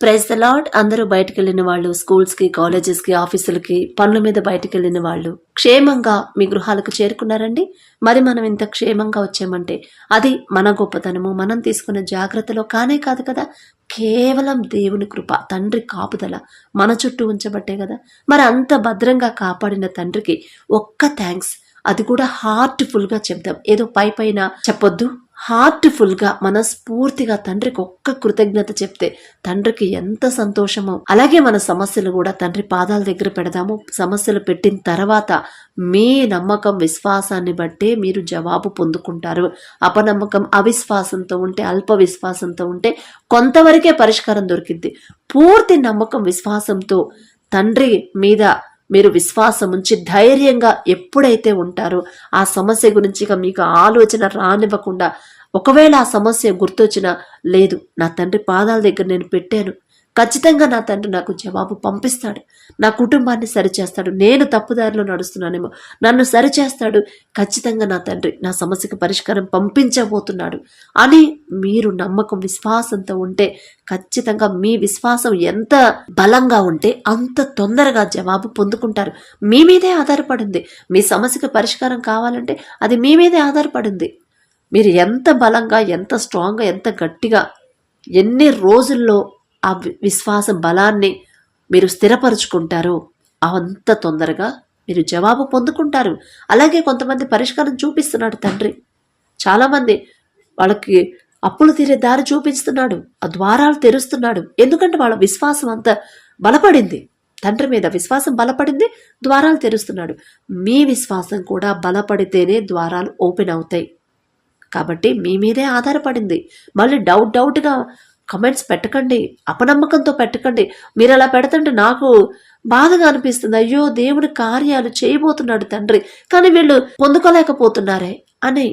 Praise the lord అందరూ బయటకు వెళ్ళిన వాళ్ళు స్కూల్స్కి కాలేజెస్కి ఆఫీసులకి పనుల మీద బయటకు వెళ్ళిన వాళ్ళు క్షేమంగా మీ గృహాలకు చేరుకున్నారండి. మరి మనం ఇంత క్షేమంగా వచ్చామంటే అది మన గొప్పతనము మనం తీసుకున్న జాగ్రత్తలో కానే కాదు కదా. కేవలం దేవుని కృప తండ్రి కాపుదల మన చుట్టూ ఉంచబట్టే కదా. మరి అంత భద్రంగా కాపాడిన తండ్రికి ఒక్క థ్యాంక్స్ అది కూడా హార్ట్ఫుల్గా చెప్దాం. ఏదో పై పైన చెప్పొద్దు. హార్ట్ఫుల్గా మనస్ఫూర్తిగా తండ్రికి ఒక్క కృతజ్ఞత చెప్తే తండ్రికి ఎంత సంతోషమో. అలాగే మన సమస్యలు కూడా తండ్రి పాదాల దగ్గర పెడదాము. సమస్యలు పెట్టిన తర్వాత మీ నమ్మకం విశ్వాసాన్ని బట్టే మీరు జవాబు పొందుకుంటారు. అపనమ్మకం అవిశ్వాసంతో ఉంటే అల్ప విశ్వాసంతో ఉంటే కొంతవరకే పరిష్కారం దొరికింది పూర్తి నమ్మకం విశ్వాసంతో తండ్రి మీద మీరు విశ్వాసం ఉంచి ధైర్యంగా ఎప్పుడైతే ఉంటారో ఆ సమస్య గురించి ఇక మీకు ఆలోచన రానివ్వకుండా ఒకవేళ ఆ సమస్య గుర్తొచ్చినా లేదు నా తండ్రి పాదాల దగ్గర నేను పెట్టాను ఖచ్చితంగా నా తండ్రి నాకు జవాబు పంపిస్తాడు. నా కుటుంబాన్ని సరిచేస్తాడు. నేను తప్పుదారిలో నడుస్తున్నానేమో. నన్ను సరిచేస్తాడు. ఖచ్చితంగా నా తండ్రి నా సమస్యకు పరిష్కారం పంపించబోతున్నాడు. అని మీరు నమ్మకం విశ్వాసంతో ఉంటే ఖచ్చితంగా మీ విశ్వాసం ఎంత బలంగా ఉంటే అంత తొందరగా జవాబు పొందుకుంటారు. మీ మీదే ఆధారపడింది. మీ సమస్యకు పరిష్కారం కావాలంటే అది మీ మీదే ఆధారపడింది. మీరు ఎంత బలంగా ఎంత స్ట్రాంగ్గా ఎంత గట్టిగా ఎన్ని రోజుల్లో ఆ విశ్వాస బలాన్ని మీరు స్థిరపరుచుకుంటారో. అంత తొందరగా మీరు జవాబు పొందుకుంటారు. అలాగే కొంతమంది పరిష్కారం చూపిస్తున్నాడు తండ్రి. చాలామంది వాళ్ళకి అప్పులు తీరే దారి చూపిస్తున్నాడు. ఆ ద్వారాలు తెరుస్తున్నాడు. ఎందుకంటే వాళ్ళ విశ్వాసం అంత బలపడింది. తండ్రి మీద విశ్వాసం బలపడింది ద్వారాలు తెరుస్తున్నాడు. మీ విశ్వాసం కూడా బలపడితేనే ద్వారాలు ఓపెన్ అవుతాయి. కాబట్టి మీ మీదే ఆధారపడింది. మళ్ళీ డౌట్ డౌట్గా కమెంట్స్ పెట్టకండి అపనమ్మకంతో పెట్టకండి. మీరు అలా పెడుతుంటే నాకు బాధగా అనిపిస్తుంది. అయ్యో దేవుని కార్యాలు చేయబోతున్నాడు తండ్రి కానీ వీళ్ళు పొందుకోలేకపోతున్నారే అని.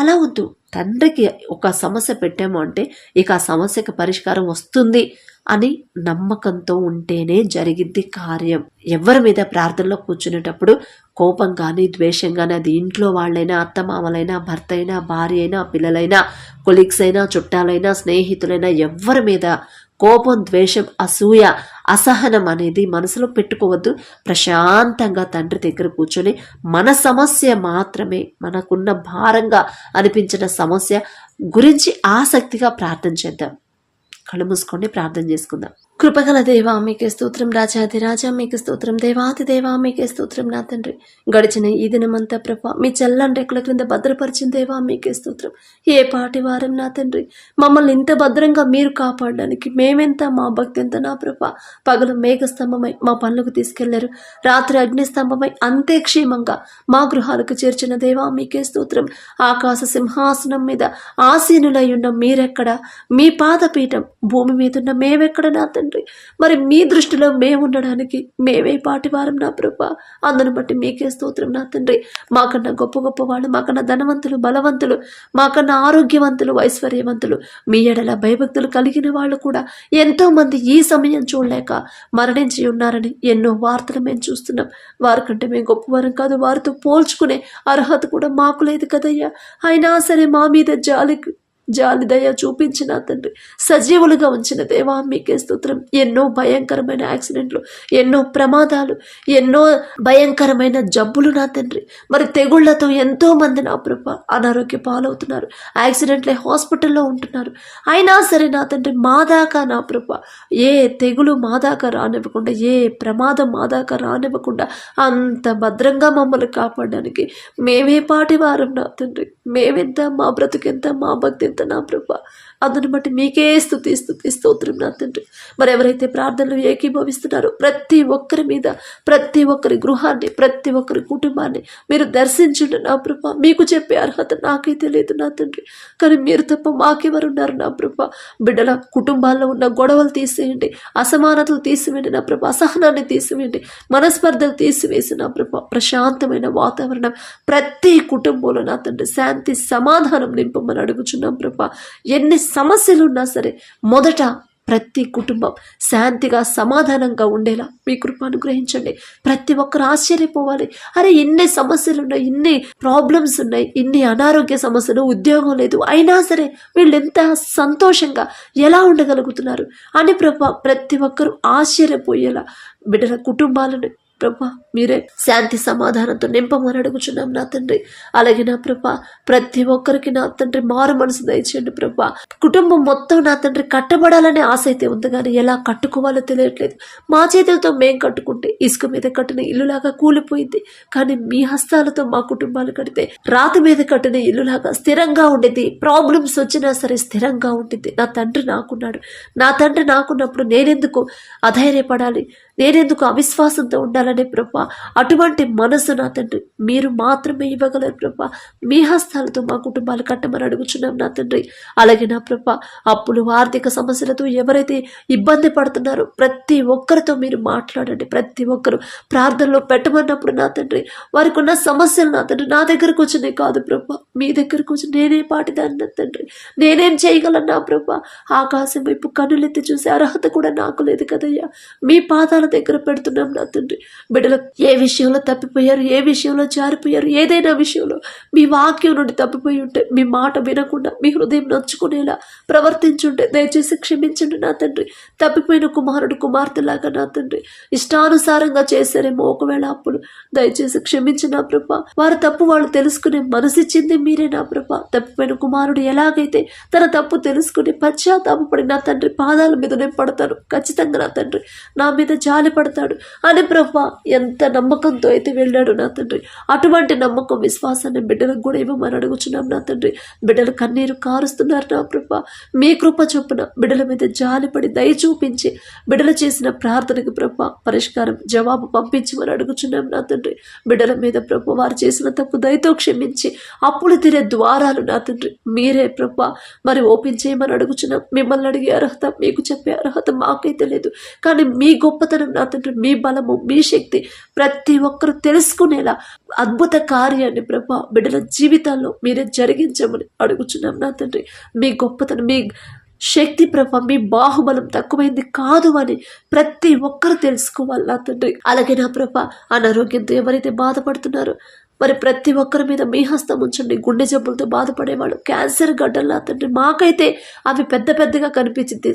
అలా వద్దు. తండ్రికి ఒక సమస్య పెట్టాము అంటే ఇక ఆ సమస్యకు పరిష్కారం వస్తుంది. అని నమ్మకంతో ఉంటేనే జరిగిద్ది కార్యం. ఎవరి మీద ప్రార్థనలో కూర్చునేటప్పుడు కోపం కానీ ద్వేషం కానీ అది ఇంట్లో వాళ్ళైనా అత్తమామలైనా భర్త అయినా భార్య అయినా పిల్లలైనా కొలీగ్స్ అయినా చుట్టాలైనా స్నేహితులైనా ఎవరి మీద కోపం ద్వేషం అసూయ అసహనం అనేది మనసులో పెట్టుకోవద్దు. ప్రశాంతంగా తండ్రి దగ్గర కూర్చొని మన సమస్య మాత్రమే మనకున్న భారంగా అనిపించిన సమస్య గురించి ఆసక్తిగా ప్రార్థన చేద్దాం. కళ్ళు మూసుకోండి ప్రార్థన చేసుకుందాం. కృపగల దేవా మీకే స్తోత్రం. రాజాది రాజా మీకు స్తోత్రం. దేవాది దేవా మీకే స్తోత్రం. నా తండ్రి గడిచిన ఈ దినమంతా ప్రభా మీ చల్లని రెక్కల క్రింద భద్రపరిచిన దేవా మీకే స్తోత్రం. ఏ పాటి వారం నా తండ్రి మమ్మల్ని ఇంత భద్రంగా మీరు కాపాడడానికి మేమెంత మా భక్తి ఎంత నా ప్రభా. పగలు మేఘస్తంభమై మా పనులకు తీసుకెళ్ళారు. రాత్రి అగ్నిస్తంభమై అంతే క్షేమంగా మా గృహాలకు చేర్చిన దేవా మీకే స్తోత్రం. ఆకాశ సింహాసనం మీద ఆసీనులై ఉన్న మీరెక్కడ? మీ పాదపీఠం భూమి మీద ఉన్న మేమెక్కడ నా తండ్రి? మరి మీ దృష్టిలో మేము ఉండడానికి మేమే పాటివారం నా ప్రభ? అందును బట్టి మీకే స్తోత్రం నా తండ్రి. మాకన్నా గొప్ప గొప్ప వాళ్ళు మాకన్నా ధనవంతులు బలవంతులు మాకన్నా ఆరోగ్యవంతులు ఐశ్వర్యవంతులు మీ ఎడల భయభక్తులు కలిగిన వాళ్ళు కూడా ఎంతోమంది ఈ సమయం చూడలేక మరణించి ఉన్నారని ఎన్నో వార్తలు మేము చూస్తున్నాం. వారికంటే మేము గొప్పవారం కాదు వారితో పోల్చుకునే అర్హత కూడా మాకు లేదు కదయ్యా. అయినా సరే మా మీద జాలి జాలి దయ చూపించిన తండ్రి. సజీవులుగా ఉంచిన దేవా మీకే స్తోత్రం. ఎన్నో భయంకరమైన యాక్సిడెంట్లు ఎన్నో ప్రమాదాలు ఎన్నో భయంకరమైన జబ్బులు నా తండ్రి. మరి తెగుళ్ళతో ఎంతో మంది నా ప్రభ అనారోగ్య పాలవుతున్నారు. యాక్సిడెంట్లే హాస్పిటల్లో ఉంటున్నారు. అయినా సరే నా తండ్రి మా దాకా నా ప్రభ. ఏ తెగులు మా దాకా రానివ్వకుండా ఏ ప్రమాదం మా దాకా రానివ్వకుండా అంత భద్రంగా మమ్మల్ని కాపాడడానికి మేమే పాటి వారం నా తండ్రి. మేమెంత మా బ్రతుకెంత మా భక్తి ఎంత నా ప్రభ అందుని బట్టి మీకే స్థుతి స్థుతి స్తోత్రం నా తండ్రి. మరి ఎవరైతే ప్రార్థనలు ఏకీభవిస్తున్నారో ప్రతి ఒక్కరి మీద ప్రతి ఒక్కరి గృహాన్ని ప్రతి ఒక్కరి కుటుంబాన్ని మీరు దర్శించండి నా ప్రభ. మీకు చెప్పే అర్హత నాకైతే లేదు నా తండ్రి. కానీ మీరు తప్ప మాకెవరున్నారు నా ప్రభ. బిడ్డల కుటుంబాల్లో ఉన్న గొడవలు తీసేయండి అసమానతలు తీసివేయండి నా ప్రభ. అసహనాన్ని తీసివేయండి మనస్పర్ధలు తీసివేసి నా ప్రభ. ప్రశాంతమైన వాతావరణం ప్రతి కుటుంబంలో నా తండ్రి. శాంతి సమాధానం నింపమని అడుగుచున్నాం ప్రభ. ఎన్ని సమస్యలు ఉన్నా సరే మొదట ప్రతి కుటుంబం శాంతిగా సమాధానంగా ఉండేలా మీ కృప అనుగ్రహించండి. ప్రతి ఒక్కరు ఆశ్చర్యపోవాలి. అరే ఎన్ని సమస్యలు ఉన్నాయి ఇన్ని ప్రాబ్లమ్స్ ఉన్నాయి ఇన్ని అనారోగ్య సమస్యలు ఉద్యోగం లేదు. అయినా సరే వీళ్ళు ఎంత సంతోషంగా ఎలా ఉండగలుగుతున్నారు? అని ప్రభా ప్రతి ఒక్కరూ ఆశ్చర్యపోయేలా బిడ్డల కుటుంబాలను ప్రభా మీరే శాంతి సమాధానంతో నింపమని అడుగుచున్నాం నా తండ్రి. అలాగే నా ప్రభా ప్రతి ఒక్కరికి నా తండ్రి మారు మనసు దయచేయండి ప్రభా. కుటుంబం మొత్తం నా తండ్రి కట్టబడాలనే ఆశ అయితే ఉంది కానీ ఎలా కట్టుకోవాలో తెలియట్లేదు. మా చేతులతో మేం కట్టుకుంటే ఇసుక మీద కట్టిన ఇల్లులాగా కూలిపోయింది. కానీ మీ హస్తాలతో మా కుటుంబాలు కడితే రాతి మీద కట్టిన ఇల్లులాగా స్థిరంగా ఉండేది. ప్రాబ్లమ్స్ వచ్చినా సరే స్థిరంగా ఉంటుంది నా తండ్రి నాకున్నాడు. నా తండ్రి నాకున్నప్పుడు నేనెందుకు అధైర్యపడాలి? నేనెందుకు అవిశ్వాసంతో ఉండాలనే ప్రభా? అటువంటి మనసు నా తండ్రి. మీరు మాత్రమే ఇవ్వగలరు ప్రభా. మీ హస్తాలతో మా కుటుంబాలు కట్టమని అడుగుచున్నాం నా తండ్రి. అలాగే నా ప్రభా అప్పులు ఆర్థిక సమస్యలతో ఎవరైతే ఇబ్బంది పడుతున్నారో ప్రతి ఒక్కరితో మీరు మాట్లాడండి. ప్రతి ఒక్కరు ప్రార్థనలో పెట్టమన్నప్పుడు నా తండ్రి వారికి ఉన్న సమస్యలు నా తండ్రి నా దగ్గరకు వచ్చినాయి కాదు ప్రభా. మీ దగ్గరకు వచ్చి నేనే పాటిదాన్ని నా తండ్రి. నేనేం చేయగలను నా ప్రభా? ఆకాశం వైపు కన్నులెత్తి చూసే అర్హత కూడా నాకు లేదు కదయ్యా. మీ పాదాల దగ్గర పెడుతున్నాం నా తండ్రి. బిడ్డలు ఏ విషయంలో తప్పిపోయారు ఏ విషయంలో జారిపోయారు ఏదైనా విషయంలో మీ వాక్యం నుండి తప్పిపోయి ఉంటే మీ మాట వినకుండా మీ హృదయం నొచ్చుకునేలా ప్రవర్తించుంటే దయచేసి క్షమించండి నా తండ్రి. తప్పిపోయిన కుమారుడు కుమార్తెలాగా నా తండ్రి. ఇష్టానుసారంగా చేశారేమో ఒకవేళ అప్పులు. దయచేసి క్షమించి నా ప్రభ. వారు తప్పు వాళ్ళు తెలుసుకునే మనసిచ్చింది మీరే నా ప్రభ. తప్పిపోయిన కుమారుడు ఎలాగైతే తన తప్పు తెలుసుకుని పశ్చాత్తాపడి నా తండ్రి పాదాల మీద నేను పడతాను. ఖచ్చితంగా నా తండ్రి నా మీద జా జాలిపడతాడు అని ప్రభా ఎంత నమ్మకంతో అయితే వెళ్ళాడు నా తండ్రి. అటువంటి నమ్మకం విశ్వాసాన్ని బిడ్డలకు కూడా ఇవ్వమని అడుగుచున్నాం నా తండ్రి. బిడ్డలు కన్నీరు కారుస్తున్నారు నా ప్రభా. మీ కృప చొప్పున బిడ్డల మీద జాలిపడి దయ చూపించి బిడ్డలు చేసిన ప్రార్థనకు ప్రభా పరిష్కారం జవాబు పంపించమని అడుగుచున్నాం నా తండ్రి. బిడ్డల మీద ప్రభు వారు చేసిన తప్పు దయతో క్షమించి అప్పుడు తినే ద్వారాలు నా తండ్రి. మీరే ప్రభా మరి ఓపెన్ చేయమని అడుగుచున్నాం. మిమ్మల్ని అడిగే అర్హత మీకు చెప్పే అర్హత మాకైతే లేదు. కానీ మీ గొప్పతనం నా తండ్రి మీ బలము మీ శక్తి ప్రతి ఒక్కరు తెలుసుకునేలా అద్భుత కార్యాన్ని ప్రభా బిడ్డల జీవితాల్లో మీరే జరిగించమని అడుగుచున్నాం నా తండ్రి. మీ గొప్పతనం మీ శక్తి ప్రభ మీ బాహుబలం తక్కువైంది కాదు అని ప్రతి ఒక్కరు తెలుసుకోవాలి నా తండ్రి. అలాగే నా ప్రభ అనారోగ్యంతో ఎవరైతే బాధపడుతున్నారో మరి ప్రతి ఒక్కరి మీద మీ హస్తం ఉంచండి. గుండె జబ్బులతో బాధపడేవాళ్ళు క్యాన్సర్ గడ్డలు నా తండ్రి. మాకైతే అవి పెద్ద పెద్దగా కనిపించింది.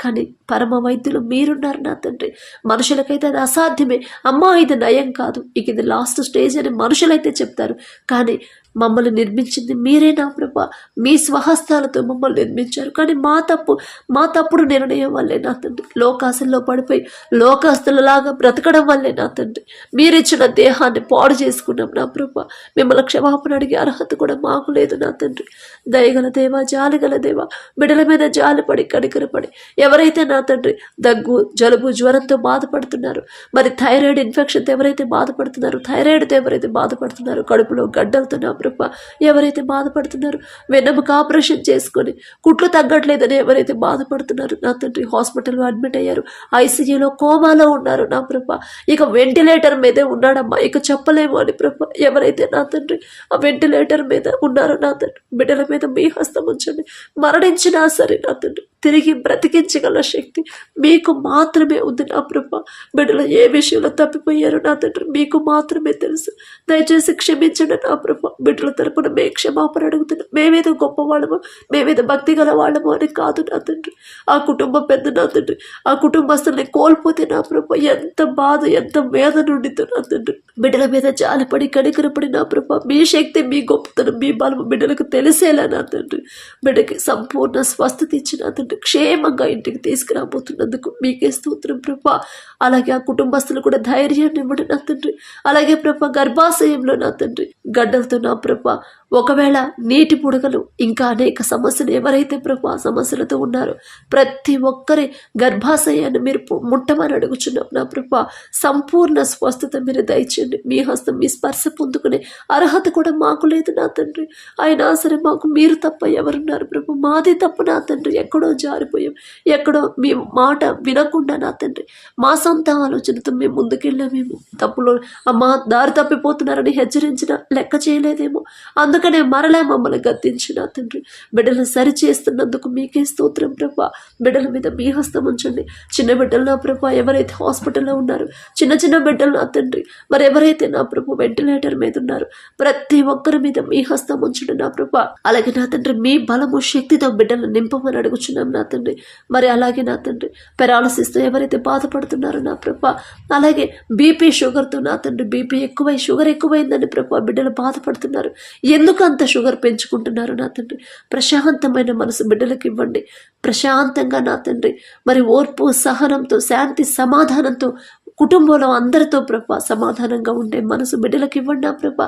కానీ పరమ వైద్యులు మీరున్నారు నా తండ్రి. మనుషులకైతే అది అసాధ్యమే. అమ్మా ఇది నయం కాదు. ఇక ఇది లాస్ట్ స్టేజ్ అని మనుషులైతే చెప్తారు. కానీ మమ్మల్ని నిర్మించింది మీరే నా ప్రభా. మీ స్వహస్తాలతో మమ్మల్ని నిర్మించారు. కానీ మా తప్పు మా తప్పుడు నిర్ణయం వల్లే నా తండ్రి లోకాశల్లో పడిపోయి లోకాస్తులలాగా బ్రతకడం వల్లే నా తండ్రి. మీరిచ్చిన దేహాన్ని పాడు చేసుకున్నాం నా ప్రభా. మిమ్మల్ని క్షమాపణ అడిగే అర్హత కూడా మాకు లేదు నా తండ్రి. దయగల దేవా జాలిగల దేవా బిడల మీద జాలిపడి కడికరపడి ఎవరైతే నా తండ్రి దగ్గు జలుబు జ్వరంతో బాధపడుతున్నారు మరి థైరాయిడ్ ఇన్ఫెక్షన్తో ఎవరైతే బాధపడుతున్నారు థైరాయిడ్తో ఎవరైతే బాధపడుతున్నారు కడుపులో గడ్డలతో నా ప్రభ ఎవరైతే బాధపడుతున్నారో వెన్నెముక ఆపరేషన్ చేసుకొని కుట్లు తగ్గట్లేదని ఎవరైతే బాధపడుతున్నారు నా తండ్రి హాస్పిటల్లో అడ్మిట్ అయ్యారు. ఐసీయూలో కోమాలో ఉన్నారు నా ప్రభ. ఇక వెంటిలేటర్ మీదే ఉన్నాడమ్మా. ఇక చెప్పలేము అని ప్రభ ఎవరైతే నా తండ్రి ఆ వెంటిలేటర్ మీద ఉన్నారో నా తండ్రి బిడ్డల మీద మీ హస్తం ఉంచండి. మరణించినా సరే నా తండ్రి తిరిగి బ్రతికించగల శక్తి మీకు మాత్రమే ఉంది నా ప్రభ. బిడ్డలు ఏ విషయంలో తప్పిపోయారో నా తండ్రి మీకు మాత్రమే తెలుసు. దయచేసి క్షమించండి నా ప్రభ. బిడ్డల తరపున మే క్షమాపణ అడుగుతున్నాం మేమేదో గొప్పవాళ్ళము మేమేదో భక్తి గల వాళ్ళము అని కాదు నా తండ్రి. ఆ కుటుంబం పెద్ద నా తండ్రి. ఆ కుటుంబస్తుల్ని కోల్పోతే నా ప్రభ ఎంత బాధ ఎంత వేదన ఉండితో నా తండ్రి. బిడ్డల మీద జాలిపడి కనికరపడి నా ప్రభ మీ శక్తి మీ గొప్పతనం మీ బలము బిడ్డలకు తెలిసేలా నా తండ్రి. బిడ్డకి సంపూర్ణ స్వస్థత ఇచ్చిన తండ్రి. క్షేమంగా ఇంటికి తీసుకురాబోతున్నందుకు మీకే స్తోత్రం ప్రభా. అలాగే ఆ కుటుంబస్తులు కూడా ధైర్యాన్ని ఇవ్వడం నా తండ్రి. అలాగే ప్రభ గర్భాశయంలో నా తండ్రి. గడ్డలతో నా ప్రభ ఒకవేళ నీటి పుడకలు ఇంకా అనేక సమస్యలు ఎవరైతే ప్రభు ఆ సమస్యలతో ఉన్నారో ప్రతి ఒక్కరి గర్భాశయాన్ని మీరు ముట్టమని అడుగుచున్నాం నా ప్రభు. సంపూర్ణ స్వస్థత మీరు దయచేయండి. మీ హస్తం మీ స్పర్శ పొందుకునే అర్హత కూడా మాకు లేదు నా తండ్రి. అయినా సరే మాకు మీరు తప్ప ఎవరున్నారు ప్రభు. మాది తప్పు నా తండ్రి. ఎక్కడో జారిపోయాం. ఎక్కడో మీ మాట వినకుండా నా తండ్రి. మా సొంత ఆలోచనతో మేము ముందుకెళ్ళామేమో తప్పులో మా దారి తప్పిపోతున్నారని హెచ్చరించిన లెక్క చేయలేదేమో. అందు అందుకనే మరలా మమ్మల్ని గద్దించిన నా తండ్రి. బిడ్డలు సరి చేస్తున్నందుకు మీకే స్తోత్రం ప్రభా. బిడ్డల మీద మీ హస్తం ఉంచండి. చిన్న బిడ్డలు నా ప్రభా ఎవరైతే హాస్పిటల్లో ఉన్నారు చిన్న చిన్న బిడ్డలు నా తండ్రి మరి ఎవరైతే నా ప్రభు వెంటిలేటర్ మీద ఉన్నారు ప్రతి ఒక్కరి మీద మీ హస్తం ఉంచండి నా ప్రభా. అలాగే నా తండ్రి మీ బలము శక్తితో బిడ్డలను నింపమని అడుగుచున్నాం నా తండ్రి. మరి అలాగే నా తండ్రి పెరాలసిస్తో ఎవరైతే బాధపడుతున్నారో నా ప్రభా అలాగే బీపీ షుగర్తో నా తండ్రి బీపీ ఎక్కువై షుగర్ ఎక్కువైందని ప్రభా బిడ్డలు బాధపడుతున్నారు. ఎందుకు అంత షుగర్ పెంచుకుంటున్నారు నా తండ్రి? ప్రశాంతమైన మనసు బిడ్డలకు ఇవ్వండి. ప్రశాంతంగా నా తండ్రి. మరి ఓర్పు సహనంతో శాంతి సమాధానంతో కుటుంబంలో అందరితో ప్రభ సమాధానంగా ఉండే మనసు బిడ్డలకు ఇవ్వండి ప్రభ.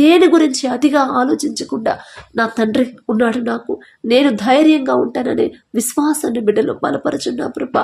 దేని గురించి అతిగా ఆలోచించకుండా నా తండ్రి ఉన్నాడు నాకు. నేను ధైర్యంగా ఉంటాననే విశ్వాసాన్ని బిడ్డలు బలపరచున్నా ప్రభ.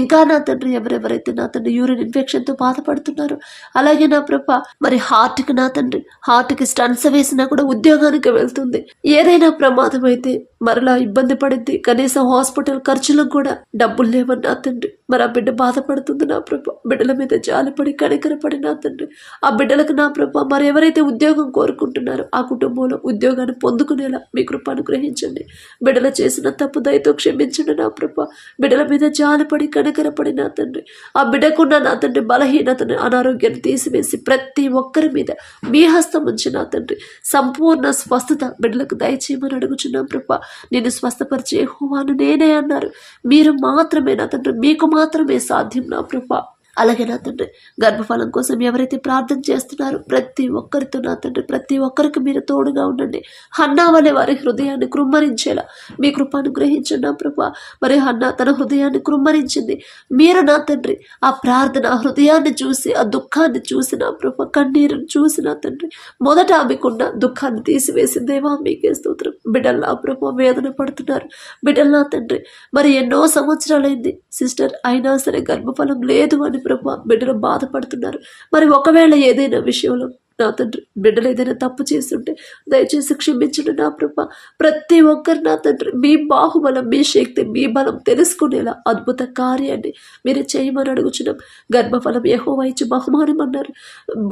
ఇంకా నా తండ్రి ఎవరెవరైతే నా తండ్రి యూరిన్ ఇన్ఫెక్షన్తో బాధపడుతున్నారు అలాగే నా ప్రభ మరి హార్ట్కి నా తండ్రి హార్ట్కి స్టన్స్ వేసినా కూడా ఉద్యోగానికి వెళ్తుంది. ఏదైనా ప్రమాదం అయితే మరలా ఇబ్బంది పడింది కనీసం హాస్పిటల్ ఖర్చులకు కూడా డబ్బులు లేవని నా తండ్రి. మరి ఆ బిడ్డ బాధపడుతుంది నా ప్రభ. బిడ్డల మీద జాలిపడి కనికరపడి నా తండ్రి ఆ బిడ్డలకు నా ప్రభ మరి ఎవరైతే ఉద్యోగం కోరుకుంటున్నారో ఆ కుటుంబంలో ఉద్యోగాన్ని పొందుకునేలా మీ కృప అనుగ్రహించండి. బిడ్డలు చేసిన తప్పు దయతో క్షమించండి నా ప్రభ. బిడ్డల మీద జాలిపడి కనికరపడి నా తండ్రి ఆ బిడ్డకున్న నా తండ్రి బలహీనతను అనారోగ్యాన్ని తీసివేసి ప్రతి ఒక్కరి మీద మీ హస్తం ఉంచి నా తండ్రి సంపూర్ణ స్వస్థత బిడ్డలకు దయచేయమని అడుగుచున్నాం ప్రభ. నేను స్వస్థపరిచే హోవాను నేనే అన్నారు. మీరు మాత్రమే నా తండ్రి మీకు మాత్రమే సాధ్యం నా ప్రభా. అలాగే నా తండ్రి? గర్భఫలం కోసం ఎవరైతే ప్రార్థన చేస్తున్నారో ప్రతి ఒక్కరితో నా తండ్రి ప్రతి ఒక్కరికి మీరు తోడుగా ఉండండి. హన్నా వలె వారి హృదయాన్ని కృమ్మరించేలా. మీ కృపను అనుగ్రహించండి నా ప్రభా. మరి హన్నా తన హృదయాన్ని కృమ్మరించింది. మీరు నా తండ్రి ఆ ప్రార్థన ఆ హృదయాన్ని చూసి ఆ దుఃఖాన్ని చూసిన నా కన్నీరును కన్నీరుని తండ్రి. మొదట ఆమెకున్న దుఃఖాన్ని తీసివేసిందేవా మీకే స్తోత్రం. బిడ్డలు నా వేదన పడుతున్నారు. బిడ్డలు నా తండ్రి మరి ఎన్నో సంవత్సరాలైంది. సిస్టర్ అయినా సరే గర్భఫలం లేదు అని ప్రభు బిడ్డలు బాధపడుతున్నారు. మరి ఒకవేళ ఏదైనా విషయంలో నా తండ్రి బిడ్డలు ఏదైనా తప్పు చేస్తుంటే దయచేసి క్షమించండి నా ప్రభ. ప్రతి ఒక్కరు నా తండ్రి మీ బాహుబలం మీ శక్తి మీ బలం తెలుసుకునేలా అద్భుత కార్యాన్ని మీరు చేయమని అడుగుచున్నాం. గర్భఫలం ఏహో ఇచ్చి బహుమానం అన్నారు.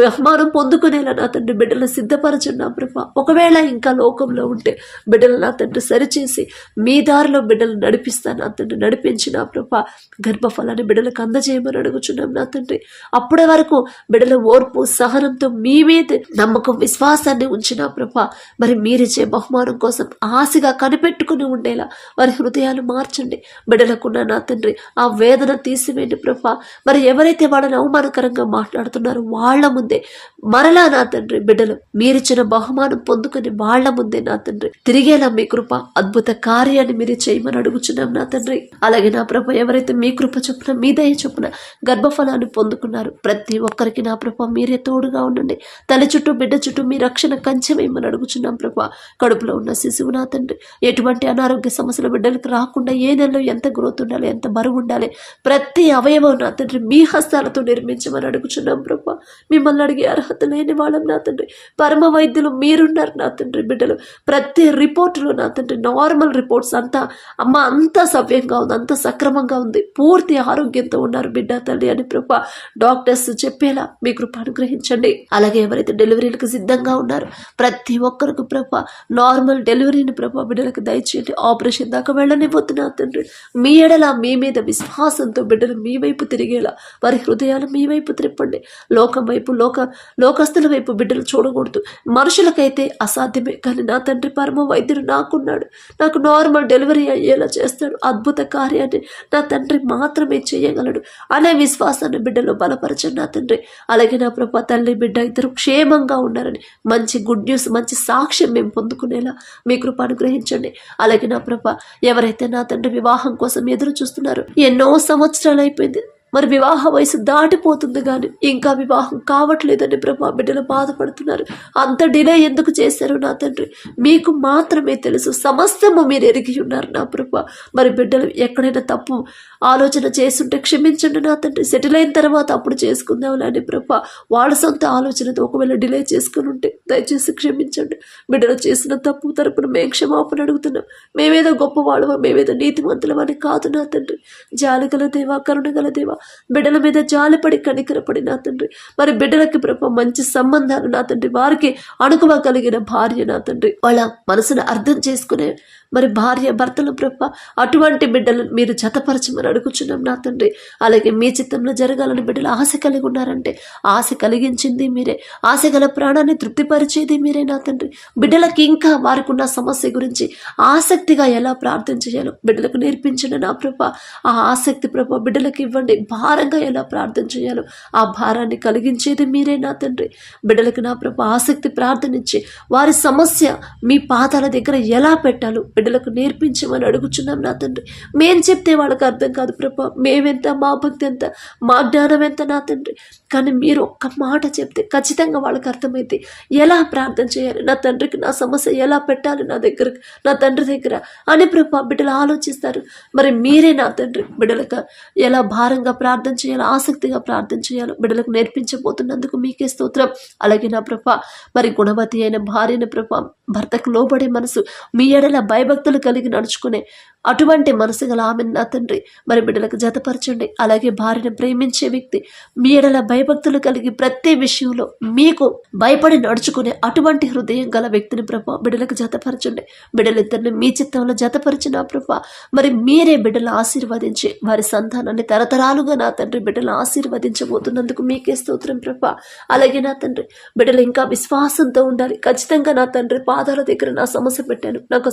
బహుమానం పొందుకునేలా నా తండ్రి బిడ్డలు సిద్ధపరచండి నా ప్రభ. ఒకవేళ ఇంకా లోకంలో ఉంటే బిడ్డలు నా తండ్రి సరిచేసి మీ దారిలో బిడ్డలు నడిపిస్తాను నా తండ్రి నడిపించి నా ప్రభ. గర్భఫలాన్ని బిడ్డలకు అందజేయమని అడుగుచున్నాం నా తండ్రి. అప్పటి వరకు బిడ్డల ఓర్పు సహనంతో మీ మీద నమ్మకం విశ్వాసాన్ని ఉంచిన ప్రభ మరి మీరిచ్చే బహుమానం కోసం ఆశగా కనిపెట్టుకుని ఉండేలా వారి హృదయాలు మార్చండి. బిడలకున్న నా తండ్రి ఆ వేదన తీసివేయండి ప్రభ. మరి ఎవరైతే వాళ్ళని అవమానకరంగా మాట్లాడుతున్నారో వాళ్ళ ముందే మరలా నా తండ్రి బిడ్డలు మీరిచ్చిన బహుమానం పొందుకుని వాళ్ళ ముందే నా తండ్రి తిరిగేలా మీ కృప అద్భుత కార్యాన్ని మీరు చేయమని అడుగుచున్నాం నా తండ్రి. అలాగే నా ప్రభ ఎవరైతే మీ కృప చొప్పున మీ దయ చొప్పున గర్భఫలాన్ని పొందుకున్నారు ప్రతి ఒక్కరికి నా ప్రభ మీరే తోడుగా ఉండండి. తల చుట్టూ బిడ్డ చుట్టూ మీ రక్షణ కంచెమేమని అడుగుచున్నాం ప్రభా కడుపులో ఉన్న శిశువు నా తండ్రి ఎటువంటి అనారోగ్య సమస్యలు బిడ్డలకు రాకుండా ఏ నెలలో ఎంత గ్రోత్ ఉండాలి ఎంత బరువు ఉండాలి ప్రతి అవయవం నా తండ్రి మీ హస్తాలతో నిర్మించమని అడుగుచున్నాం ప్రభా మిమ్మల్ని అడిగే అర్హత లేని వాళ్ళం నా తండ్రి. పరమ వైద్యులు మీరున్నారు నా తండ్రి బిడ్డలు. ప్రతి రిపోర్టులు నా తండ్రి నార్మల్ రిపోర్ట్స్ అంతా అమ్మ అంతా సవ్యంగా ఉంది అంత సక్రమంగా ఉంది. పూర్తి ఆరోగ్యంతో ఉన్నారు బిడ్డ తల్లి అని ప్రభా డాక్టర్స్ చెప్పేలా మీ కృప అనుగ్రహించండి. అలాగే ఎవరైతే డెలివరీలకు సిద్ధంగా ఉన్నారో ప్రతి ఒక్కరికి ప్రభ నార్మల్ డెలివరీని ప్రభ బిడ్డలకు దయచేయండి. ఆపరేషన్ దాకా వెళ్ళనిపోతున్నా తండ్రి. మీ ఎడల మీ మీద విశ్వాసంతో బిడ్డలు మీ వైపు తిరిగేలా వారి హృదయాలు మీ వైపు త్రిప్పండి. లోకం వైపు లోక లోకస్తుల వైపు బిడ్డలు చూడకూడదు. మనుషులకైతే అసాధ్యమే కానీ నా తండ్రి పరమ వైద్యుడు నాకున్నాడు. నాకు నార్మల్ డెలివరీ అయ్యేలా చేస్తాడు. అద్భుత కార్యాన్ని నా తండ్రి మాత్రమే చేయగలడు. అనే విశ్వాసాన్ని బిడ్డలో బలపరచండి నా తండ్రి. అలాగే నా ప్రభా తల్లి బిడ్డ ఇద్దరు క్షేమంగా ఉన్నారని మంచి గుడ్ న్యూస్ మంచి సాక్ష్యం మేము పొందుకునేలా మీ కృప అనుగ్రహించండి. అలాగే నా ప్రభ ఎవరైతే నా తండ్రి వివాహం కోసం ఎదురు చూస్తున్నారో ఎన్నో సంవత్సరాలు అయిపోయింది మరి వివాహ వయసు దాటిపోతుంది కానీ ఇంకా వివాహం కావట్లేదని బ్రహ్మ బిడ్డలు బాధపడుతున్నారు. అంత డిలే ఎందుకు చేశారు నా తండ్రి? మీకు మాత్రమే తెలుసు సమస్తము మీరు ఎరిగి ఉన్నారు నా ప్రభా మరి బిడ్డలు ఎక్కడైనా తప్పు ఆలోచన చేస్తుంటే క్షమించండి నా తండ్రి. సెటిల్ అయిన తర్వాత అప్పుడు చేసుకుందాం అని ప్రభా వాళ్ళ సొంత ఆలోచనతో ఒకవేళ డిలే చేసుకుని ఉంటే దయచేసి క్షమించండి. బిడ్డలు చేసిన తప్పు తరపున మేము క్షమాపణ అడుగుతున్నాం. మేమేదో గొప్పవాళ్ళమా మేమేదో నీతిమంతులమని కాదు నా తండ్రి. జాలిగల దేవా కరుణగల దేవా బిడ్డల మీద జాలిపడి కనికరపడి నా తండ్రి. మరి బిడ్డలకి ప్రభా మంచి సంబంధాలు నా తండ్రి. వారికి అణుకువ కలిగిన భార్య నా తండ్రి. వాళ్ళ మనసును అర్థం చేసుకునే మరి భార్య భర్తలు ప్రభ అటువంటి బిడ్డలను మీరు జతపరచమని అడుగుచున్నాం నా తండ్రి. అలాగే మీ చిత్తంలో జరగాలని బిడ్డలు ఆశ కలిగి ఉన్నారంటే ఆశ కలిగించింది మీరే. ఆశ గల ప్రాణాన్ని తృప్తిపరిచేది మీరే నా తండ్రి. బిడ్డలకి ఇంకా వారికి ఉన్న సమస్య గురించి ఆసక్తిగా ఎలా ప్రార్థన చేయాలో బిడ్డలకు నేర్పించండి నా ప్రభ. ఆ ఆసక్తి ప్రభ బిడ్డలకు ఇవ్వండి. భారంగా ఎలా ప్రార్థన చేయాలో ఆ భారాన్ని కలిగించేది మీరే నా తండ్రి. బిడ్డలకు నా ప్రభ ఆసక్తి ప్రార్థనించి వారి సమస్య మీ పాదాల దగ్గర ఎలా పెట్టాలో బిడ్డలకు నేర్పించమని అడుగుచున్నాం నా తండ్రి. మేం చెప్తే వాళ్ళకి అర్థం కాదు ప్రభా మేమెంత మా భక్తి ఎంత మా జ్ఞానం ఎంత నా తండ్రి. కానీ మీరు ఒక్క మాట చెప్తే ఖచ్చితంగా వాళ్ళకి అర్థమైతే ఎలా ప్రార్థన చేయాలి? నా తండ్రికి నా సమస్య ఎలా పెట్టాలి నా దగ్గర నా తండ్రి దగ్గర అని ప్రభా బిడ్డలు ఆలోచిస్తారు. మరి మీరే నా తండ్రి బిడ్డలకు ఎలా భారంగా ప్రార్థన చేయాలి ఆసక్తిగా ప్రార్థన చేయాలి. బిడ్డలకు నేర్పించబోతున్నందుకు మీకే స్తోత్రం. అలాగే నా ప్రభ మరి గుణవతి అయిన భార్యను ప్రభా భర్తకు లోబడే మనసు మీ ఎడల భయభక్తులు కలిగి నడుచుకునే అటువంటి మనసు గల ఆమెను నా తండ్రి మరి బిడ్డలకు జతపరచండి. అలాగే భార్యను ప్రేమించే వ్యక్తి మీ ఎడల భయభక్తులు కలిగి ప్రతి విషయంలో మీకు భయపడి నడుచుకునే అటువంటి హృదయం గల వ్యక్తిని ప్రభా బిడ్డలకు జతపరచండి. బిడ్డలిద్దరిని మీ చిత్తంలో జతపరిచిన ప్రభా మరి మీరే బిడ్డలు ఆశీర్వదించి వారి సంతానాన్ని తరతరాలు తరతరాలుగా నా తండ్రి బిడ్డలు ఆశీర్వదించబోతున్నందుకు మీకే స్తోత్రం ప్రభా. అలాగే నా తండ్రి బిడ్డలు ఇంకా విశ్వాసంతో ఉండాలి. ఖచ్చితంగా నా తండ్రి పాదాల దగ్గర నా సమస్య పెట్టాను. నాకు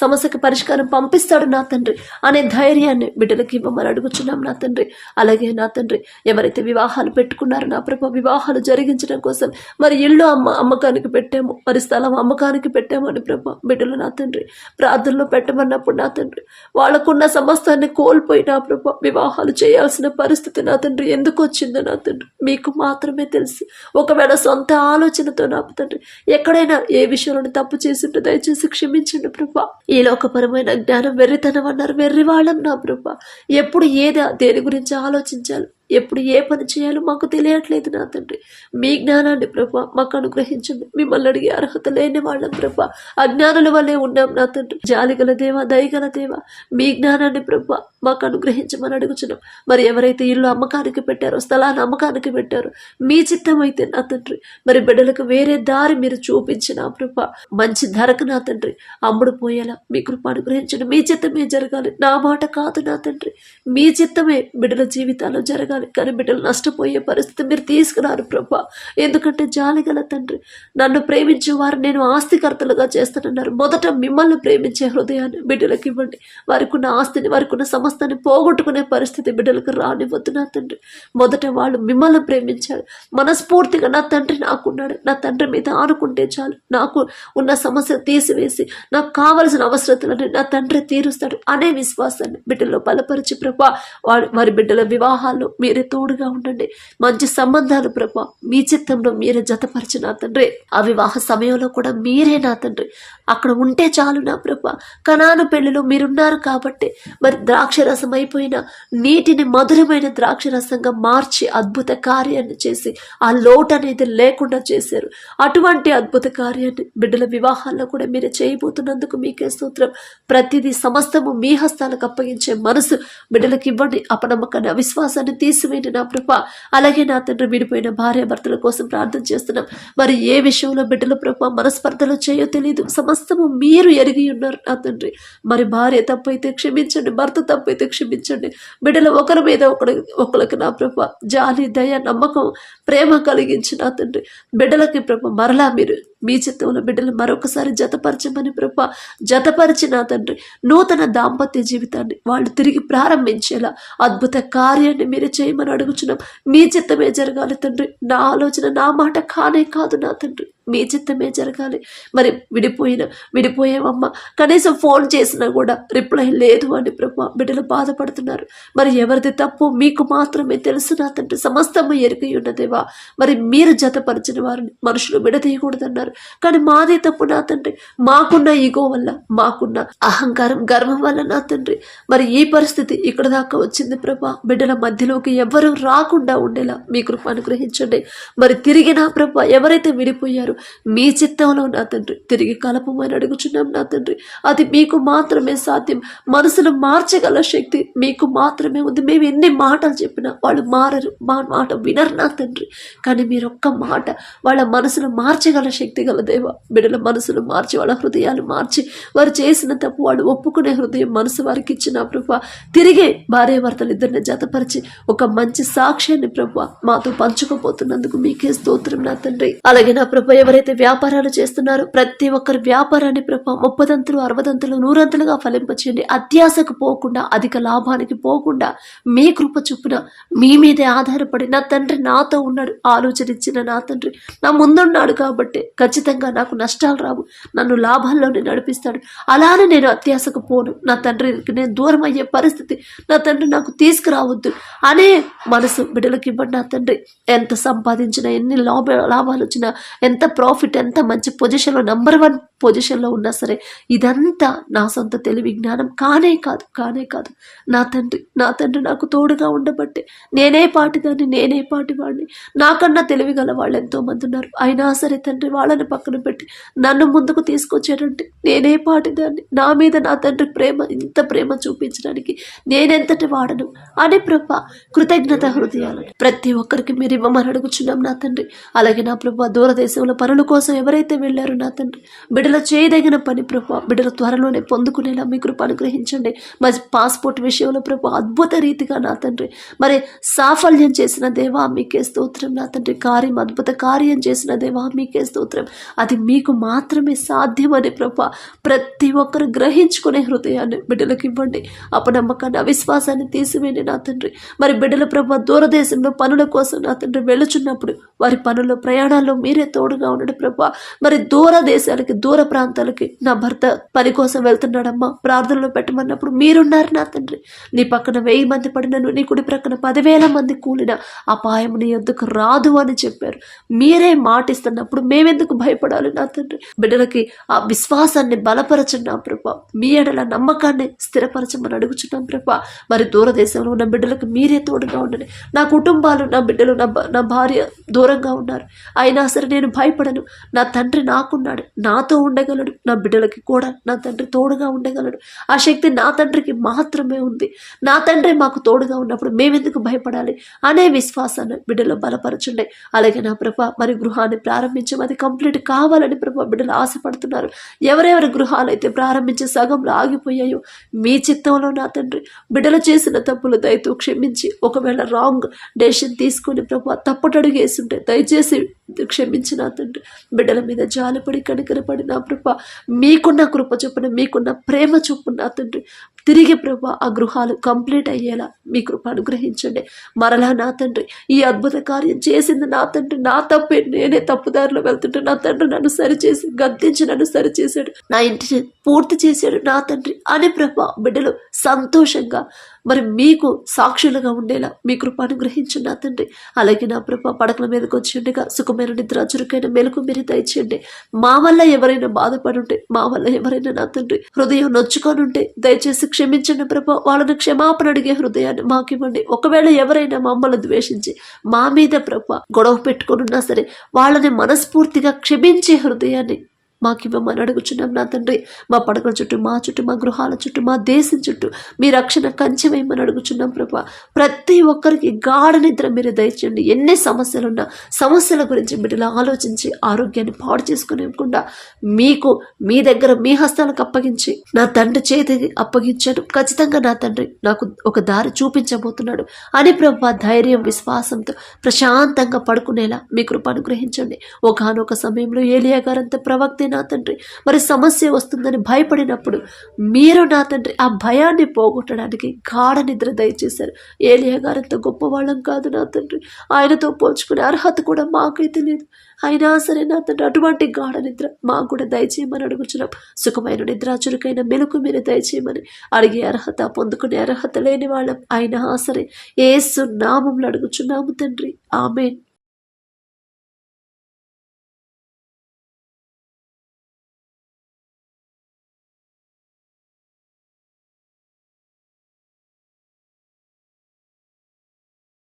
సమస్యకు పరిష్కారం పంపిస్తాడు నా తండ్రి అనే ధైర్యాన్ని బిడ్డలకి ఇవ్వమని అడుగుచున్నాం నా తండ్రి. అలాగే నా తండ్రి ఎవరైతే వివాహాలు పెట్టుకున్నారో నా ప్రభా వివాహాలు జరిగించడం కోసం మరి ఇల్లు అమ్మ అమ్మకానికి పెట్టాము మరి స్థలం అమ్మకానికి పెట్టాము అని ప్రభా బిడ్డలు నా తండ్రి ప్రార్థనలో పెట్టమన్నప్పుడు నా తండ్రి వాళ్ళకున్న సమస్తాన్ని కోల్పోయి నా ప్రభా వివాహాలు చేయాల్సిన పరిస్థితి నా తండ్రి ఎందుకు వచ్చిందో నా తండ్రి. మీకు మాత్రమే తెలుసు. ఒకవేళ సొంత ఆలోచనతో నా తండ్రి ఎక్కడైనా ఏ విషయంలో తప్పు చేసింటే దయచేసి క్షమించండి ప్రభా. ఈ లోకపరమైన జ్ఞానం వెర్రితనం అన్నారు. వెర్రి వాళ్ళం నా ప్రభా. ఎప్పుడు ఏదా దేని గురించి ఆలోచించాలి? ఎప్పుడు ఏ పని చేయాలో మాకు తెలియట్లేదు నా తండ్రి. మీ జ్ఞానాన్ని ప్రభా మాకు అనుగ్రహించండి. మిమ్మల్ని అడిగే అర్హత లేని వాళ్ళం ప్రభా. అజ్ఞానుల వల్లే ఉన్నాం నా తండ్రి. జాలిగల దేవ దయగల దేవ మీ జ్ఞానాన్ని ప్రభా మాకు అనుగ్రహించమని అడుగుచున్నాం. మరి ఎవరైతే ఇల్లు అమ్మకానికి పెట్టారో స్థలాన్ని అమ్మకానికి పెట్టారో మీ చిత్తం అయితే నా తండ్రి. మరి బిడ్డలకు వేరే దారి మీరు చూపించిన ప్రభా మంచి ధరకు నా తండ్రి. అమ్ముడు పోయేలా మీ కృప అనుగ్రహించండి. మీ చిత్తమే జరగాలి. నా మాట కాదు నా తండ్రి. మీ చిత్తమే బిడ్డల జీవితాల్లో జరగాలి. కానీ బిడ్డలు నష్టపోయే పరిస్థితి మీరు తీసుకురారు ప్రభా. ఎందుకంటే జాలిగల తండ్రి నన్ను ప్రేమించే వారు నేను ఆస్తికర్తలుగా చేస్తానన్నారు. మొదట మిమ్మల్ని ప్రేమించే హృదయాన్ని బిడ్డలకు ఇవ్వండి. వారికి ఉన్న ఆస్తిని వారికి ఉన్న సమస్తాన్ని పోగొట్టుకునే పరిస్థితి బిడ్డలకు రానివ్వద్దు నా తండ్రి. మొదట వాళ్ళు మిమ్మల్ని ప్రేమించారు. మనస్ఫూర్తిగా నా తండ్రి నాకున్నాడు. నా తండ్రి మీద ఆనుకుంటే చాలు. నాకు ఉన్న సమస్య తీసివేసి నాకు కావలసిన అవసరతలను నా తండ్రి తీరుస్తాడు అనే విశ్వాసాన్ని బిడ్డలో బలపరిచి ప్రభా వారి వారి బిడ్డల వివాహాల్లో మీరే తోడుగా ఉండండి. మంచి సంబంధాలు ప్రభా మీ చిత్తంలో మీరే జతపరచు నా తండ్రి. ఆ వివాహ సమయంలో కూడా మీరే నా తండ్రి. అక్కడ ఉంటే చాలు నా ప్రభా. కణాను పెళ్ళిలో మీరున్నారు కాబట్టి మరి ద్రాక్ష రసం అయిపోయిన నీటిని మధురమైన ద్రాక్ష రసంగా మార్చి అద్భుత కార్యాన్ని చేసి ఆ లోటు అనేది లేకుండా చేశారు. అటువంటి అద్భుత కార్యాన్ని బిడ్డల వివాహాల్లో కూడా మీరు చేయబోతున్నందుకు మీకే సూత్రం ప్రతిదీ సమస్తము మీ హస్తాలకు అప్పగించే మనసు బిడ్డలకు ఇవ్వండి. అపనమ్మకాన్ని అవిశ్వాసాన్ని తీసివేయండి నా ప్రభ అలాగే నా తండ్రి విడిపోయిన భార్య భర్తల కోసం ప్రార్థన చేస్తున్నాం. మరి ఏ విషయంలో బిడ్డల ప్రభ మనస్పర్ధలు చేయో తెలియదు సమస్తము మీరు ఎరిగి ఉన్నారు నా తండ్రి. మరి భార్య తప్పైతే క్షమించండి భర్త తప్పైతే క్షమించండి. బిడ్డలు ఒకరి మీద ఒకరి ఒకరికి నా ప్రభ జాలి దయ నమ్మకం ప్రేమ కలిగించి నా తండ్రి. బిడ్డలకి ప్రభ మరలా మీరు మీ చిత్తంలో బిడ్డలు మరొకసారి జతపరచమని ప్రభ జతపరిచి నా తండ్రి నూతన దాంపత్య జీవితాన్ని వాళ్ళు తిరిగి ప్రారంభించేలా అద్భుత కార్యాన్ని మీరు చేయమని అడుగుచున్నాం. మీ చిత్తమే జరగాలి తండ్రి. నా ఆలోచన నా మాట కానే కాదు నా తండ్రి. మీ చిత్తమే జరగాలి. మరి విడిపోయిన విడిపోయామమ్మ కనీసం ఫోన్ చేసినా కూడా రిప్లై లేదు అని ప్రభా బిడ్డలు బాధపడుతున్నారు. మరి ఎవరిది తప్పు? మీకు మాత్రమే తెలుసు నా తండ్రి. సమస్తము ఎరిగి ఉన్నదేవా? మరి మీరు జతపరిచిన వారిని మనుషులు విడదీయకూడదన్నారు. చేస్తున్నారు కానీ మాదే తప్పు నా తండ్రి. మాకున్న ఈగో వల్ల మాకున్న అహంకారం గర్వం వల్ల నా తండ్రి. మరి ఈ పరిస్థితి ఇక్కడ దాకా వచ్చింది ప్రభా. బిడ్డల మధ్యలోకి ఎవరు రాకుండా ఉండేలా మీ కృప అనుగ్రహించండి. మరి తిరిగి నా ప్రభా ఎవరైతే విడిపోయారో మీ చిత్తంలో నా తండ్రి. తిరిగి కలపమని అడుగుచున్నాం నా తండ్రి. అది మీకు మాత్రమే సాధ్యం. మనసును మార్చగల శక్తి మీకు మాత్రమే ఉంది. మేము ఎన్ని మాటలు చెప్పినా వాళ్ళు మారరు. మా మాట వినరు నా తండ్రి. కానీ మీరు ఒక్క మాట వాళ్ళ మనసును మార్చగల శక్తి గల దేవ బిడ్డల మనసును మార్చి వాళ్ళ హృదయాలు మార్చి వారు చేసిన తప్పు వాళ్ళు ఒప్పుకునే హృదయం మనసు వారికి ఇచ్చిన ప్రభు. తిరిగే భార్య భర్తలు ఇద్దరిని జతపరిచి ఒక మంచి సాక్ష్యాన్ని ప్రభు మాతో పంచుకోపోతున్నందుకు మీకే స్తోత్రం నా తండ్రి. అలాగే నా ప్రభు ఎవరైతే వ్యాపారాలు చేస్తున్నారో ప్రతి ఒక్కరి వ్యాపారాన్ని ప్రభు ముప్పదంతులు అరవదంతులు నూరంతులుగా ఫలింపచేయండి. అత్యాశకు పోకుండా అధిక లాభానికి పోకుండా మీ కృప చొప్పున మీ మీదే ఆధారపడి నా తండ్రి నాతో ఉన్నాడు. ఆలోచన ఇచ్చిన నా తండ్రి నా ముందున్నాడు కాబట్టి ఖచ్చితంగా నాకు నష్టాలు రావు. నన్ను లాభాల్లోనే నడిపిస్తాడు. అలానే నేను అత్యాశకు పోను. నా తండ్రికి నేను దూరం అయ్యే పరిస్థితి నా తండ్రి నాకు తీసుకురావద్దు అనే మనసు బిడ్డలకి ఇవ్వండి నా తండ్రి. ఎంత సంపాదించినా ఎన్ని లాభ లాభాలు వచ్చినా ఎంత ప్రాఫిట్ ఎంత మంచి పొజిషన్లో నంబర్ వన్ పొజిషన్లో ఉన్నా సరే ఇదంతా నా సొంత తెలివి జ్ఞానం. కానే కాదు కానే కాదు. నా తండ్రి నా తండ్రి నాకు తోడుగా ఉండబట్టే నేనే పాటిదాన్ని నేనే పాటివాడిని నాకన్నా తెలివి గల వాళ్ళు ఎంతో మంది ఉన్నారు. అయినా సరే తండ్రి వాళ్ళని పక్కన పెట్టి నన్ను ముందుకు తీసుకొచ్చాడంటే నేనే పాటిదాన్ని. నా మీద నా తండ్రి ప్రేమ ఇంత ప్రేమ చూపించడానికి నేనెంతటి వాడను? అని ప్రభ కృతజ్ఞత హృదయాలు. ప్రతి ఒక్కరికి మీరు ఇవ్వమని అడుగుచున్నాం నా తండ్రి. అలాగే నా ప్రభ దూరదేశంలో పనుల కోసం ఎవరైతే వెళ్ళారో నా తండ్రి. బిడ్డల చేయదగిన పని ప్రభ బిడల త్వరలోనే పొందుకునేలా మీ కృప అనుగ్రహించండి. మరి పాస్పోర్ట్ విషయంలో ప్రభు అద్భుత రీతిగా నా తండ్రి. మరి సాఫల్యం చేసిన దేవా మీకే స్తోత్రం నా తండ్రి. కార్యం అద్భుత కార్యం చేసిన దేవా మీకే స్తోత్రం. అది మీకు మాత్రమే సాధ్యమని ప్రభ. ప్రతి ఒక్కరు గ్రహించుకునే హృదయాన్ని బిడ్డలకు ఇవ్వండి. అపనమ్మకాన్ని అవిశ్వాసాన్ని తీసివేయండి నా తండ్రి. మరి బిడ్డల ప్రభ దూరదేశంలో పనుల కోసం నా తండ్రి వెళుచున్నప్పుడు వారి పనులు ప్రయాణాల్లో మీరే తోడుగా ఉండండి ప్రభు. మరి దూర దేశాలకి దూర ప్రాంతాలకి నా భర్త పని కోసం వెళ్తున్నాడమ్మా. ప్రార్థనలో పెట్టమన్నప్పుడు మీరున్నారు నా తండ్రి. నీ పక్కన వెయ్యి మంది పడినను నీ కుడి ప్రక్కన పదివేల మంది కూలిన అపాయం నీ ఎందుకు రాదు అని చెప్పారు. మీరే మాటిస్తున్నప్పుడు మేమెందుకు భయపడాలి నా తండ్రి? బిడ్డలకి ఆ విశ్వాసాన్ని బలపరచండి నా మీ ఎడల నమ్మకాన్ని స్థిరపరచమని అడుగుచున్నాం ప్రభా. మరి దూరదేశంలో ఉన్న బిడ్డలకు మీరే తోడుగా ఉండండి. నా కుటుంబాలు నా బిడ్డలు నా నా భార్య దూరంగా ఉన్నారు. అయినా సరే నేను భయపడను. నా తండ్రి నాకున్నాడు. నాతో ఉండగలడు. నా బిడ్డలకి కూడా నా తండ్రి తోడుగా ఉండగలడు. ఆ శక్తి నా తండ్రికి మాత్రమే ఉంది. నా తండ్రి మాకు తోడుగా ఉన్నప్పుడు మేమెందుకు భయపడాలి అనే విశ్వాసాన్ని బిడ్డలో బలపరచుండే. అలాగే నా ప్రభ మరి గృహాన్ని ప్రారంభించాం అది కంప్లీట్ కావాలని ప్రభ బిడ్డలు ఆశపడుతున్నారు. ఎవరెవరి గృహాలు అయితే ప్రారంభించి సగంలో ఆగిపోయాయో మీ చిత్తంలో నా తండ్రి బిడ్డలు చేసిన తప్పులు దయతో క్షమించి ఒకవేళ రాంగ్ డెసిషన్ తీసుకుని ప్రభు తప్పటడుగు వేసుంటే దయచేసి క్షమించి నా తండ్రి. బిడ్డల మీద జాలిపడి కనికరపడి నా కృప. మీకున్న కృప చొప్పున మీకున్న ప్రేమ చొప్పున నా తండ్రి. తిరిగి ప్రభ ఆ గృహాలు కంప్లీట్ అయ్యేలా మీ కృప అనుగ్రహించండి. మరలా నా తండ్రి ఈ అద్భుత కార్యం చేసింది నా తండ్రి నా తప్పే. నేనే తప్పుదారిలో వెళ్తుంటే నా తండ్రి నన్ను సరిచేసి గద్దించి నన్ను సరిచేశాడు. నా ఇంటిని పూర్తి చేశాడు నా తండ్రి అని ప్రభ బిడ్డలు సంతోషంగా మరి మీకు సాక్షులుగా ఉండేలా మీ కృప అనుగ్రహించండి నా తండ్రి. అలాగే నా ప్రభ పడకల మీదకి వచ్చిండగా సుఖమైన నిద్ర చురుకైన మెలకు మీరు దయచేయండి. మా వల్ల ఎవరైనా బాధపడి ఉంటే మా వల్ల ఎవరైనా నా తండ్రి హృదయం నొచ్చుకొని ఉంటే దయచేసి క్షమించండి ప్రభా. వాళ్ళని క్షమాపణ అడిగే హృదయాన్ని మాకివ్వండి. ఒకవేళ ఎవరైనా మమ్మల్ని ద్వేషించి మా మీద ప్రభ గొడవ పెట్టుకుని ఉన్నా సరే వాళ్ళని మనస్ఫూర్తిగా క్షమించే హృదయాన్ని మాకివ్వమని అడుగుచున్నాం నా తండ్రి. మా పడకల చుట్టూ మా చుట్టూ మా గృహాల చుట్టూ మా దేశం చుట్టూ మీ రక్షణ కంచె వేయమని అడుగుచున్నాం ప్రభా. ప్రతి ఒక్కరికి గాఢ నిద్ర మీరు దయచేయండి. ఎన్ని సమస్యలున్నా సమస్యల గురించి బిడ్డలు ఆలోచించి ఆరోగ్యాన్ని పాడు చేసుకునేకుండా మీకు మీ దగ్గర మీ హస్తాలకు అప్పగించి నా తండ్రి చేతికి అప్పగించాను ఖచ్చితంగా నా తండ్రి నాకు ఒక దారి చూపించబోతున్నాడు. అని ప్రభా ధైర్యం విశ్వాసంతో ప్రశాంతంగా పడుకునేలా మీ కృప అనుగ్రహించండి ఒకనొక సమయంలో ఏలియా గారంత ప్రవక్త నా తండ్రి. మరి సమస్య వస్తుందని భయపడినప్పుడు మీరు నా తండ్రి. ఆ భయాన్ని పోగొట్టడానికి గాఢ నిద్ర దయచేశారు. ఏలియా గారంత గొప్పవాళ్ళం కాదు నా తండ్రి. ఆయనతో పోల్చుకునే అర్హత కూడా మాకైతే లేదు అయినా సరే నా తండ్రి అటువంటి గాఢ నిద్ర మాకు కూడా దయచేయమని అడుగుచున్నాం. సుఖమైన నిద్ర చురుకైన మెలకు మీరు దయచేయమని అడిగే అర్హత పొందుకునే అర్హత లేని వాళ్ళం. అయినా సరే ఏసు నామంలో అడుగుచున్నాము తండ్రి. ఆమెన్.